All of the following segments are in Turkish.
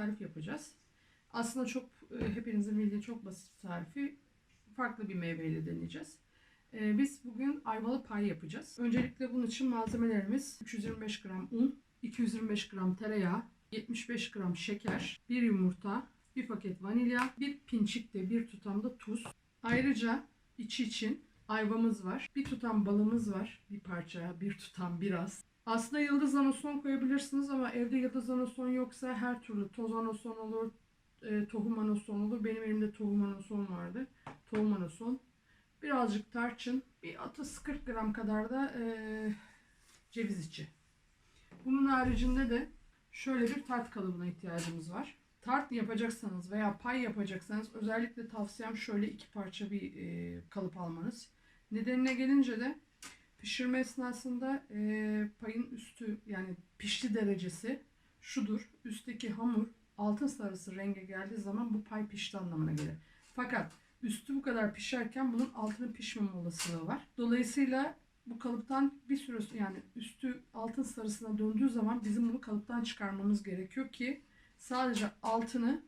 tarif yapacağız. Aslında çok e, hepinizin bildiği çok basit tarifi farklı bir meyveyle deneyeceğiz. E, Biz bugün ayvalı pay yapacağız. Öncelikle bunun için malzemelerimiz 325 gram un, 225 gram tereyağı, 75 gram şeker, bir yumurta, bir paket vanilya, bir pinçik de bir tutam da tuz. Ayrıca içi için ayvamız var. Bir tutam balımız var. Bir parça, bir tutam biraz. Aslında yıldız anason koyabilirsiniz ama evde yıldız anason yoksa her türlü toz anason olur, e, tohum anason olur. Benim elimde tohum anason vardı. Tohum anason. Birazcık tarçın. Bir 30-40 gram kadar da e, ceviz içi. Bunun haricinde de şöyle bir tart kalıbına ihtiyacımız var. Tart yapacaksanız veya pay yapacaksanız özellikle tavsiyem şöyle iki parça bir e, kalıp almanız. Nedenine gelince de pişirme esnasında e, yani pişti derecesi şudur. Üstteki hamur altın sarısı renge geldiği zaman bu pay pişti anlamına gelir. Fakat üstü bu kadar pişerken bunun altının pişmeme olasılığı var. Dolayısıyla bu kalıptan bir süre yani üstü altın sarısına döndüğü zaman bizim bunu kalıptan çıkarmamız gerekiyor ki sadece altını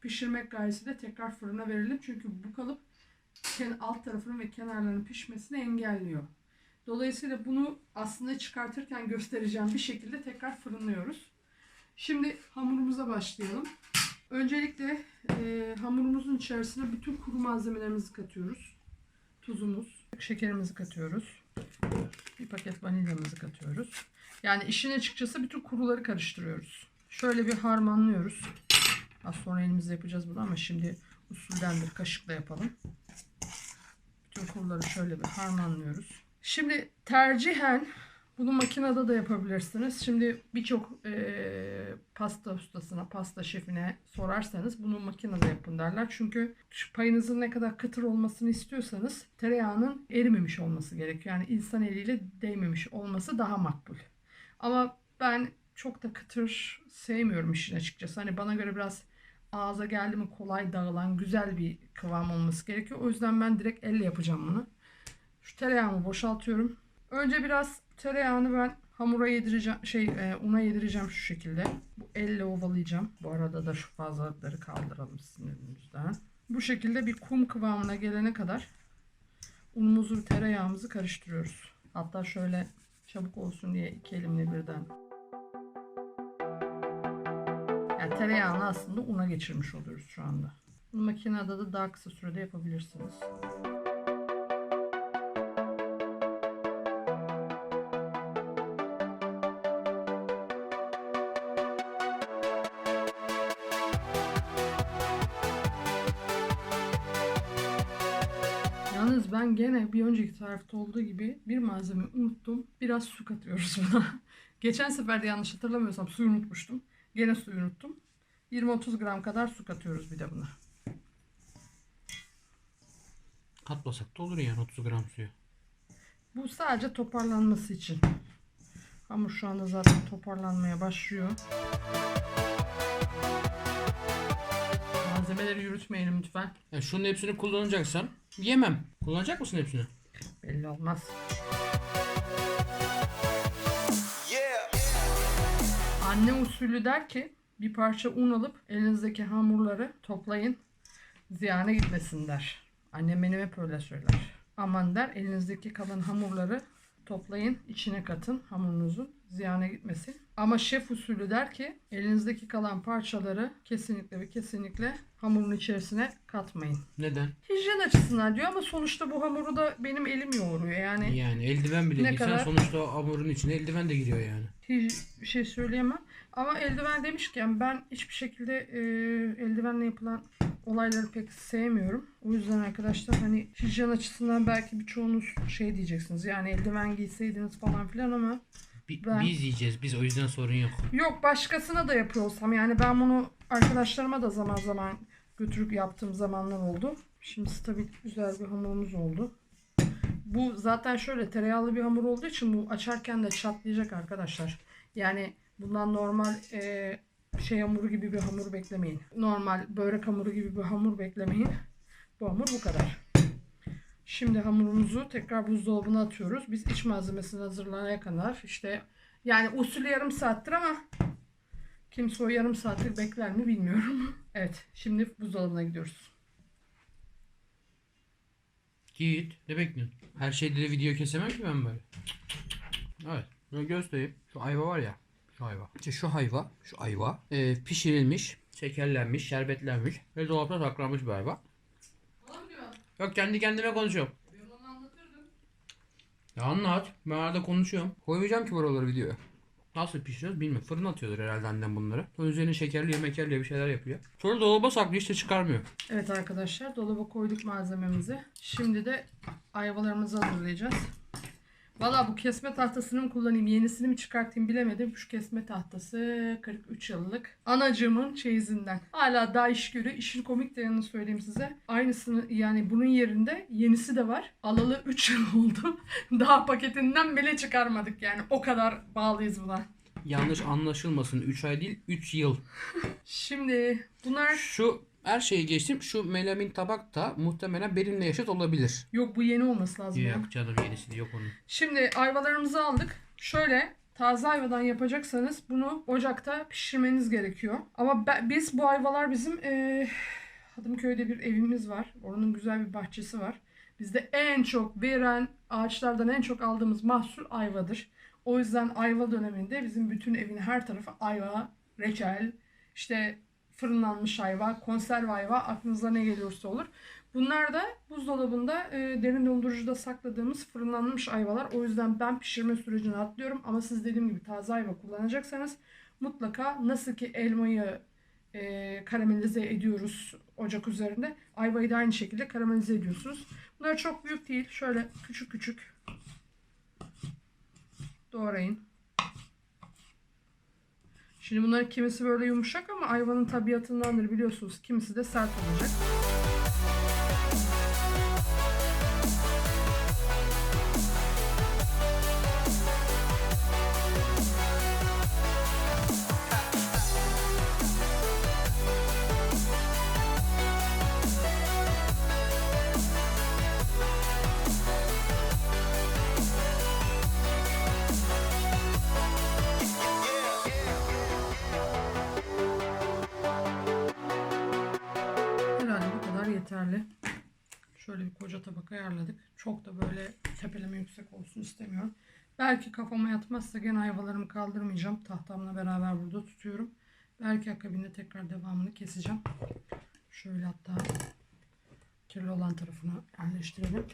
pişirmek gayesiyle tekrar fırına verelim. Çünkü bu kalıp alt tarafının ve kenarlarının pişmesini engelliyor. Dolayısıyla bunu aslında çıkartırken göstereceğim bir şekilde tekrar fırınlıyoruz. Şimdi hamurumuza başlayalım. Öncelikle e, hamurumuzun içerisine bütün kuru malzemelerimizi katıyoruz. Tuzumuz, şekerimizi katıyoruz. Bir paket vanilyamızı katıyoruz. Yani işin açıkçası bütün kuruları karıştırıyoruz. Şöyle bir harmanlıyoruz. Az sonra elimizle yapacağız bunu ama şimdi usuldendir. Kaşıkla yapalım. Bütün kuruları şöyle bir harmanlıyoruz. Şimdi tercihen bunu makinede de yapabilirsiniz. Şimdi birçok eee, pasta ustasına, pasta şefine sorarsanız bunu makinede yapın derler. Çünkü payınızın ne kadar kıtır olmasını istiyorsanız tereyağının erimemiş olması gerekiyor. Yani insan eliyle değmemiş olması daha makbul. Ama ben çok da kıtır sevmiyorum işin açıkçası. Hani bana göre biraz ağza geldi mi kolay dağılan güzel bir kıvam olması gerekiyor. O yüzden ben direkt elle yapacağım bunu. Şu tereyağımı boşaltıyorum. Önce biraz tereyağını ben hamura yedireceğim, şey e, una yedireceğim şu şekilde. Bu elle ovalayacağım. Bu arada da şu fazlalıkları kaldıralım sinirimizden. Bu şekilde bir kum kıvamına gelene kadar unumuzu tereyağımızı karıştırıyoruz. Hatta şöyle çabuk olsun diye iki elimle birden. Yani tereyağını aslında una geçirmiş oluyoruz şu anda. Bunu makinede de daha kısa sürede yapabilirsiniz. Gene bir önceki tarifte olduğu gibi bir malzeme unuttum. Biraz su katıyoruz buna. Geçen sefer de yanlış hatırlamıyorsam suyu unutmuştum. Gene suyu unuttum. 20-30 gram kadar su katıyoruz bir de buna. Katmasak da olur yani 30 gram suyu. Bu sadece toparlanması için. Hamur şu anda zaten toparlanmaya başlıyor. Malzemeleri yürütmeyelim lütfen. Ya şunun hepsini kullanacaksan yemem. Kullanacak mısın hepsini? Belli olmaz. Anne usulü der ki bir parça un alıp elinizdeki hamurları toplayın ziyana gitmesin der. Annem benim hep öyle söyler. Aman der elinizdeki kalan hamurları toplayın içine katın hamurunuzun ziyana gitmesin. Ama şef usulü der ki elinizdeki kalan parçaları kesinlikle ve kesinlikle hamurun içerisine katmayın. Neden? Hijyen açısından diyor ama sonuçta bu hamuru da benim elim yoğuruyor. Yani Yani eldiven bile Ne kadar? sonuçta hamurun içine eldiven de giriyor yani. hiç bir şey söyleyemem. Ama eldiven demişken ben hiçbir şekilde e, eldivenle yapılan olayları pek sevmiyorum. O yüzden arkadaşlar hani hijyen açısından belki birçoğunuz şey diyeceksiniz. Yani eldiven giyseydiniz falan filan ama Bi- Ben- Biz yiyeceğiz. Biz o yüzden sorun yok. Yok başkasına da yapıyor olsam yani ben bunu arkadaşlarıma da zaman zaman götürüp yaptığım zamanlar oldu. Şimdi stabil güzel bir hamurumuz oldu. Bu zaten şöyle tereyağlı bir hamur olduğu için bu açarken de çatlayacak arkadaşlar. Yani bundan normal e, şey hamuru gibi bir hamur beklemeyin. Normal börek hamuru gibi bir hamur beklemeyin. Bu hamur bu kadar. Şimdi hamurumuzu tekrar buzdolabına atıyoruz. Biz iç malzemesini hazırlanana kadar işte yani usulü yarım saattir ama Kimse o yarım saatlik bekler mi bilmiyorum. evet şimdi buzdolabına gidiyoruz. Git. Ne bekliyorsun? Her şeyde de video kesemem ki ben böyle. Evet. Böyle göstereyim. Şu ayva var ya. Şu ayva. İşte şu ayva. Şu ayva. e, pişirilmiş. Şekerlenmiş. Şerbetlenmiş. Ve dolapta saklanmış bir ayva. Yok kendi kendime konuşuyorum. Ya anlat. Ben arada konuşuyorum. Koymayacağım ki buraları videoya. Nasıl pişiriyoruz bilmiyorum. Fırına atıyordur herhalde annem bunları. Sonra üzerine şekerli yemekerli bir şeyler yapıyor. Sonra dolaba saklıyor işte çıkarmıyor. Evet arkadaşlar dolaba koyduk malzememizi. Şimdi de ayvalarımızı hazırlayacağız. Valla bu kesme tahtasını mı kullanayım, yenisini mi çıkartayım bilemedim. Şu kesme tahtası 43 yıllık. Anacığımın çeyizinden. Hala daha iş görüyor. İşin komik de yanını söyleyeyim size. Aynısını yani bunun yerinde yenisi de var. Alalı 3 yıl oldu. daha paketinden bile çıkarmadık yani. O kadar bağlıyız buna. Yanlış anlaşılmasın. 3 ay değil 3 yıl. Şimdi bunlar Şu her şeyi geçtim. Şu melamin tabak da muhtemelen benimle yaşıt olabilir. yok bu yeni olması lazım. ya. Yok canım yenisi de yok onun. Şimdi ayvalarımızı aldık. Şöyle taze ayvadan yapacaksanız bunu ocakta pişirmeniz gerekiyor. Ama be- biz bu ayvalar bizim eee Hadımköy'de bir evimiz var. Oranın güzel bir bahçesi var. Bizde en çok veren ağaçlardan en çok aldığımız mahsul ayvadır. O yüzden ayva döneminde bizim bütün evin her tarafı ayva, reçel, işte fırınlanmış ayva, konserve ayva aklınıza ne geliyorsa olur. Bunlar da buzdolabında e, derin dondurucuda sakladığımız fırınlanmış ayvalar. O yüzden ben pişirme sürecini atlıyorum. Ama siz dediğim gibi taze ayva kullanacaksanız mutlaka nasıl ki elmayı e, karamelize ediyoruz ocak üzerinde. Ayvayı da aynı şekilde karamelize ediyorsunuz. Bunlar çok büyük değil. Şöyle küçük küçük doğrayın. Şimdi bunların kimisi böyle yumuşak ama ayvanın tabiatındandır biliyorsunuz. Kimisi de sert olacak. Yeterli. Şöyle bir koca tabak ayarladık. Çok da böyle tepeleme yüksek olsun istemiyorum. Belki kafama yatmazsa gene ayvalarımı kaldırmayacağım. Tahtamla beraber burada tutuyorum. Belki akabinde tekrar devamını keseceğim. Şöyle hatta kirli olan tarafına yerleştirelim.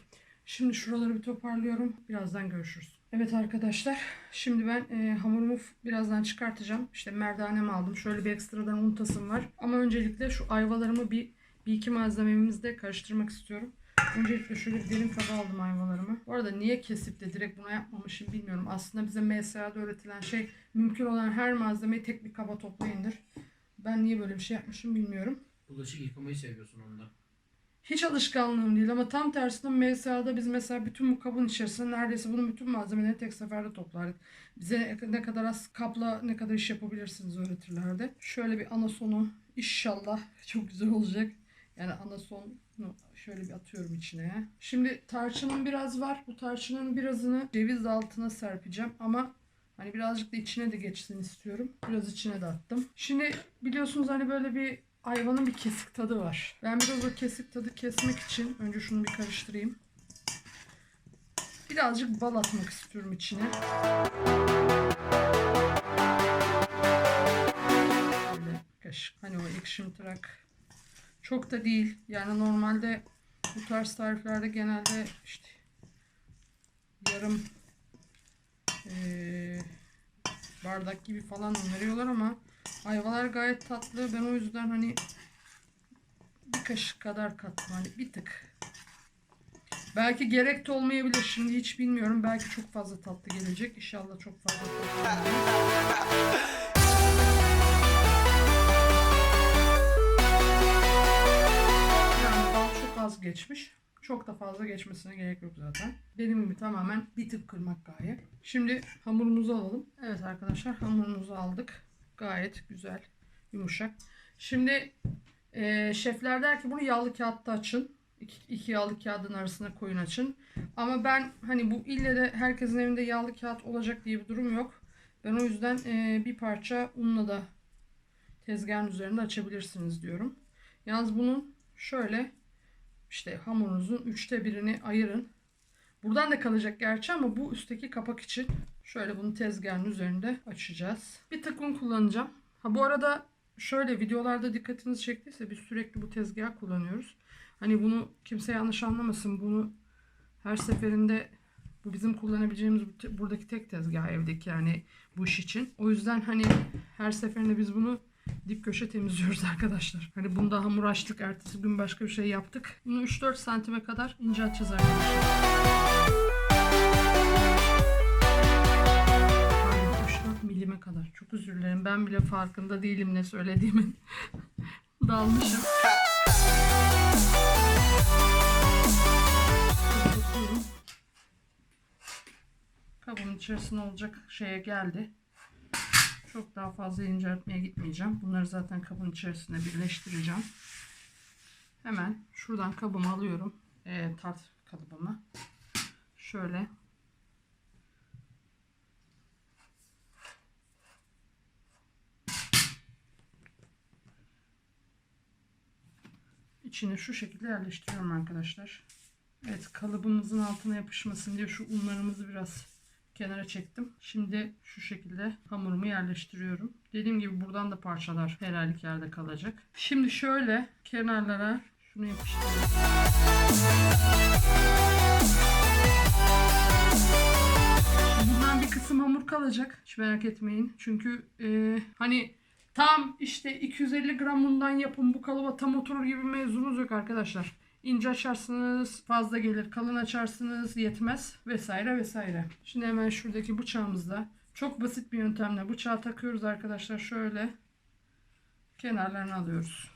Şimdi şuraları bir toparlıyorum. Birazdan görüşürüz. Evet arkadaşlar. Şimdi ben e, hamurumu birazdan çıkartacağım. İşte merdanemi aldım. Şöyle bir ekstradan untasım var. Ama öncelikle şu ayvalarımı bir, bir iki malzememizde karıştırmak istiyorum. Öncelikle şöyle bir derin kaba aldım ayvalarımı. Bu arada niye kesip de direkt buna yapmamışım bilmiyorum. Aslında bize MSA'da öğretilen şey mümkün olan her malzemeyi tek bir kaba toplayındır. Ben niye böyle bir şey yapmışım bilmiyorum. Bulaşık yıkamayı seviyorsun onda. Hiç alışkanlığım değil ama tam tersine MSA'da biz mesela bütün bu kabın içerisinde neredeyse bunun bütün malzemelerini tek seferde toplardık. Bize ne kadar az kapla ne kadar iş yapabilirsiniz öğretirlerdi. Şöyle bir ana sonu inşallah çok güzel olacak. Yani ana sonu şöyle bir atıyorum içine. Şimdi tarçının biraz var. Bu tarçının birazını ceviz altına serpeceğim ama Hani birazcık da içine de geçsin istiyorum. Biraz içine de attım. Şimdi biliyorsunuz hani böyle bir ayvanın bir kesik tadı var. Ben biraz o kesik tadı kesmek için önce şunu bir karıştırayım. Birazcık bal atmak istiyorum içine. Böyle kaşık. Hani o ekşimtırak. Çok da değil. Yani normalde bu tarz tariflerde genelde işte yarım eee, bardak gibi falan veriyorlar ama ayvalar gayet tatlı. Ben o yüzden hani bir kaşık kadar kattım. Hani bir tık. Belki gerek de olmayabilir. Şimdi hiç bilmiyorum. Belki çok fazla tatlı gelecek. İnşallah çok fazla tatlı gelmez. Az geçmiş. Çok da fazla geçmesine gerek yok zaten. Dediğim gibi tamamen bir tık kırmak gaye. Şimdi hamurumuzu alalım. Evet arkadaşlar hamurumuzu aldık. Gayet güzel, yumuşak. Şimdi e, şefler der ki bunu yağlı kağıtta açın. İki, iki yağlı kağıdın arasına koyun açın. Ama ben hani bu ille de herkesin evinde yağlı kağıt olacak diye bir durum yok. Ben o yüzden e, bir parça unla da tezgahın üzerinde açabilirsiniz diyorum. Yalnız bunun şöyle işte hamurunuzun üçte birini ayırın. Buradan da kalacak gerçi ama bu üstteki kapak için şöyle bunu tezgahın üzerinde açacağız. Bir tık kullanacağım. Ha bu arada şöyle videolarda dikkatinizi çektiyse biz sürekli bu tezgahı kullanıyoruz. Hani bunu kimse yanlış anlamasın. Bunu her seferinde bu bizim kullanabileceğimiz buradaki tek tezgah evdeki yani bu iş için. O yüzden hani her seferinde biz bunu dip köşe temizliyoruz arkadaşlar. Hani bunda hamur açtık, ertesi gün başka bir şey yaptık. Bunu 3-4 santime kadar ince açacağız arkadaşlar. Pardon 3-4 milime kadar. Çok özür dilerim. Ben bile farkında değilim ne söylediğimin. Dalmışım. Kabın içerisine olacak şeye geldi. Çok daha fazla inceltmeye gitmeyeceğim. Bunları zaten kabın içerisine birleştireceğim. Hemen şuradan kabımı alıyorum. Ee, tart kalıbımı. Şöyle. İçine şu şekilde yerleştiriyorum arkadaşlar. Evet kalıbımızın altına yapışmasın diye şu unlarımızı biraz kenara çektim. Şimdi şu şekilde hamurumu yerleştiriyorum. Dediğim gibi buradan da parçalar her halükarda kalacak. Şimdi şöyle kenarlara şunu yapıştırıyorum. Bundan bir kısım hamur kalacak. Hiç merak etmeyin. Çünkü e, hani tam işte 250 gram undan yapın bu kalıba tam oturur gibi mevzunuz yok arkadaşlar. İnce açarsınız fazla gelir. Kalın açarsınız yetmez vesaire vesaire. Şimdi hemen şuradaki bıçağımızda çok basit bir yöntemle bıçağı takıyoruz arkadaşlar. Şöyle kenarlarını alıyoruz.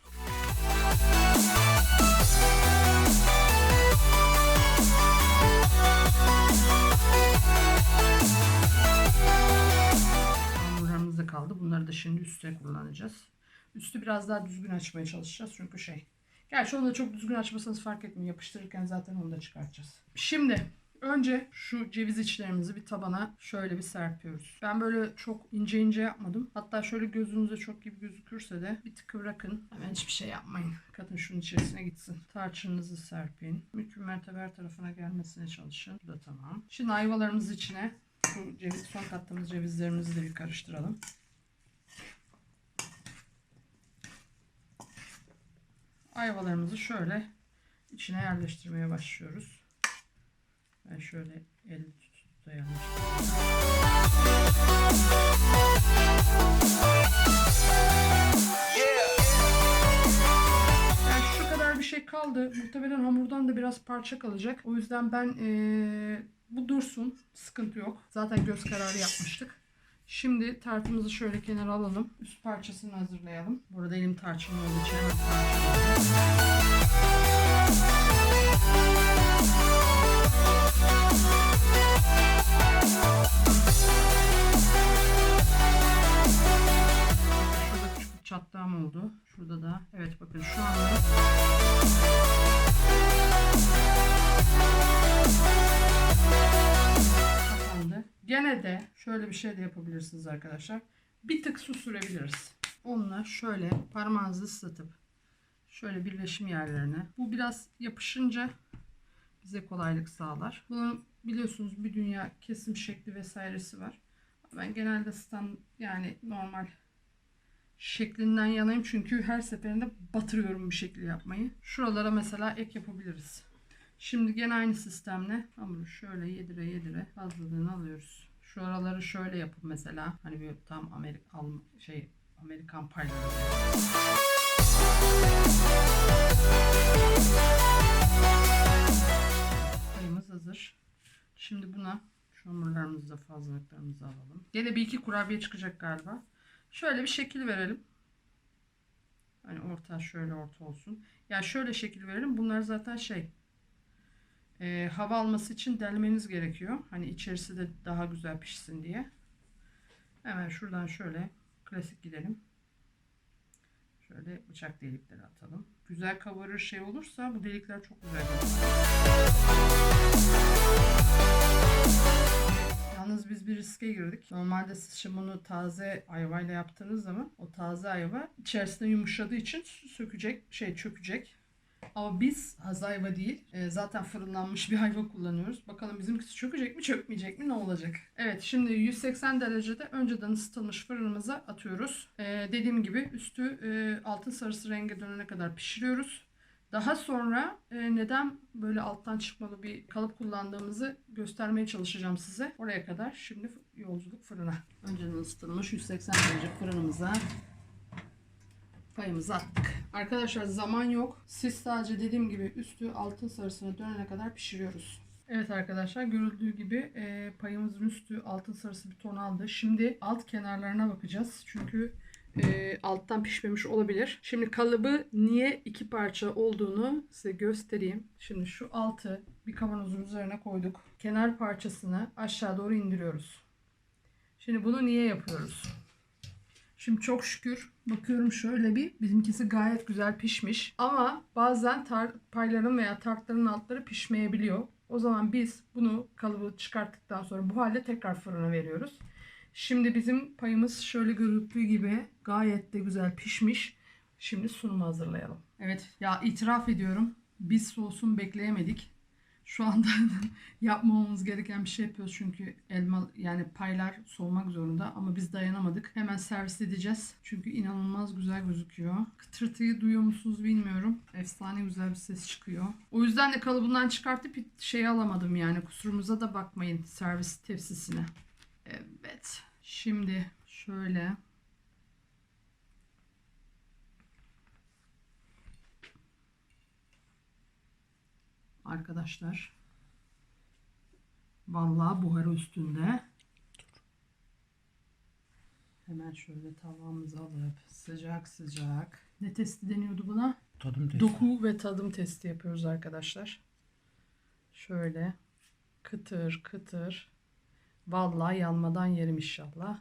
Hamurlarımız da kaldı. Bunları da şimdi üstüne kullanacağız. Üstü biraz daha düzgün açmaya çalışacağız. Çünkü şey. Gerçi onu da çok düzgün açmasanız fark etmiyor. Yapıştırırken zaten onu da çıkartacağız. Şimdi önce şu ceviz içlerimizi bir tabana şöyle bir serpiyoruz. Ben böyle çok ince ince yapmadım. Hatta şöyle gözünüze çok gibi gözükürse de bir tık bırakın. Hemen hiçbir şey yapmayın. Katın şunun içerisine gitsin. Tarçınınızı serpin. Mümkün mertebe her tarafına gelmesine çalışın. Bu da tamam. Şimdi ayvalarımız içine şu ceviz, son kattığımız cevizlerimizi de bir karıştıralım. Ayvalarımızı şöyle içine yerleştirmeye başlıyoruz. Ben şöyle el yerleştireyim. Yani şu kadar bir şey kaldı. Muhtemelen hamurdan da biraz parça kalacak. O yüzden ben eee, bu dursun. Sıkıntı yok. Zaten göz kararı yapmıştık. Şimdi tartımızı şöyle kenara alalım. Üst parçasını hazırlayalım. Burada elim tarçınlı olduğu için. Şurada küçük bir çatlağım oldu. Şurada da. Evet bakın şu anda Gene de şöyle bir şey de yapabilirsiniz arkadaşlar. Bir tık su sürebiliriz. Onunla şöyle parmağınızı ıslatıp şöyle birleşim yerlerine. Bu biraz yapışınca bize kolaylık sağlar. Bunun biliyorsunuz bir dünya kesim şekli vesairesi var. Ben genelde stand yani normal şeklinden yanayım çünkü her seferinde batırıyorum bir şekli yapmayı. Şuralara mesela ek yapabiliriz. Şimdi gene aynı sistemle hamuru şöyle yedire yedire fazlalığını alıyoruz. Şu araları şöyle yapıp mesela hani bir tam Amerik al şey Amerikan payları. Payımız hazır. Şimdi buna şu hamurlarımızı da fazlalıklarımızı alalım. Gene bir iki kurabiye çıkacak galiba. Şöyle bir şekil verelim. Hani orta şöyle orta olsun. Ya şöyle şekil verelim. Bunlar zaten şey e, hava alması için delmeniz gerekiyor. Hani içerisi de daha güzel pişsin diye. Hemen şuradan şöyle klasik gidelim. Şöyle bıçak delikleri atalım. Güzel kabarır şey olursa bu delikler çok güzel görünüyor. Yalnız biz bir riske girdik. Normalde siz şimdi bunu taze ayvayla yaptığınız zaman o taze ayva içerisinde yumuşadığı için sökecek, şey çökecek. Ama biz haz ayva değil, e, zaten fırınlanmış bir ayva kullanıyoruz. Bakalım bizimkisi çökecek mi, çökmeyecek mi, ne olacak? Evet, şimdi 180 derecede önceden ısıtılmış fırınımıza atıyoruz. E, dediğim gibi üstü e, altın sarısı renge dönene kadar pişiriyoruz. Daha sonra e, neden böyle alttan çıkmalı bir kalıp kullandığımızı göstermeye çalışacağım size. Oraya kadar şimdi yolculuk fırına. Önceden ısıtılmış 180 derece fırınımıza payımızı attık. Arkadaşlar zaman yok. Siz sadece dediğim gibi üstü altın sarısına dönene kadar pişiriyoruz. Evet arkadaşlar görüldüğü gibi e, payımızın üstü altın sarısı bir ton aldı. Şimdi alt kenarlarına bakacağız. Çünkü e, alttan pişmemiş olabilir. Şimdi kalıbı niye iki parça olduğunu size göstereyim. Şimdi şu altı bir kavanozun üzerine koyduk. Kenar parçasını aşağı doğru indiriyoruz. Şimdi bunu niye yapıyoruz? Şimdi çok şükür bakıyorum şöyle bir bizimkisi gayet güzel pişmiş. Ama bazen tar- payların veya tartların altları pişmeyebiliyor. O zaman biz bunu kalıbı çıkarttıktan sonra bu halde tekrar fırına veriyoruz. Şimdi bizim payımız şöyle görüldüğü gibi gayet de güzel pişmiş. Şimdi sunumu hazırlayalım. Evet ya itiraf ediyorum. Biz soğusun bekleyemedik. Şu anda yapmamamız gereken bir şey yapıyoruz çünkü elma yani paylar soğumak zorunda ama biz dayanamadık. Hemen servis edeceğiz. Çünkü inanılmaz güzel gözüküyor. Kıtırtıyı duyuyor musunuz bilmiyorum. Efsane güzel bir ses çıkıyor. O yüzden de kalıbından çıkartıp şey alamadım yani kusurumuza da bakmayın servis tepsisine. Evet. Şimdi şöyle arkadaşlar vallahi buharı üstünde. Hemen şöyle tavamızı alıp sıcak sıcak. Ne testi deniyordu buna? Tadım testi. Doku ve tadım testi yapıyoruz arkadaşlar. Şöyle kıtır kıtır. Vallahi yanmadan yerim inşallah.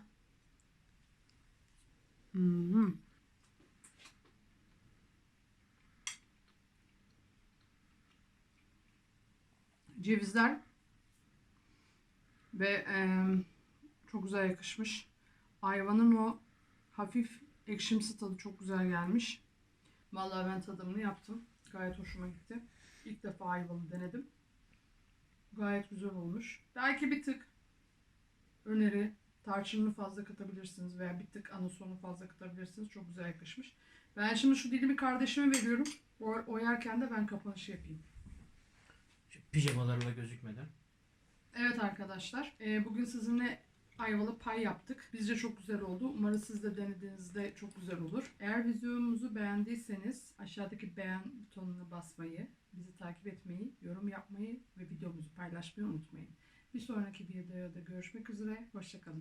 Hmm. Cevizler ve em, çok güzel yakışmış. Ayvanın o hafif ekşimsi tadı çok güzel gelmiş. Vallahi ben tadımını yaptım. Gayet hoşuma gitti. İlk defa ayvalı denedim. Gayet güzel olmuş. Belki bir tık öneri tarçınını fazla katabilirsiniz veya bir tık anasonu fazla katabilirsiniz. Çok güzel yakışmış. Ben şimdi şu dilimi kardeşime veriyorum. O, o yerken de ben kapanışı yapayım. Pijamalarla gözükmeden. Evet arkadaşlar, e, bugün sizinle ayvalı pay yaptık. Bizce çok güzel oldu. Umarım siz de denediğinizde çok güzel olur. Eğer videomuzu beğendiyseniz aşağıdaki beğen butonuna basmayı, bizi takip etmeyi, yorum yapmayı ve videomuzu paylaşmayı unutmayın. Bir sonraki videoda görüşmek üzere. Hoşçakalın.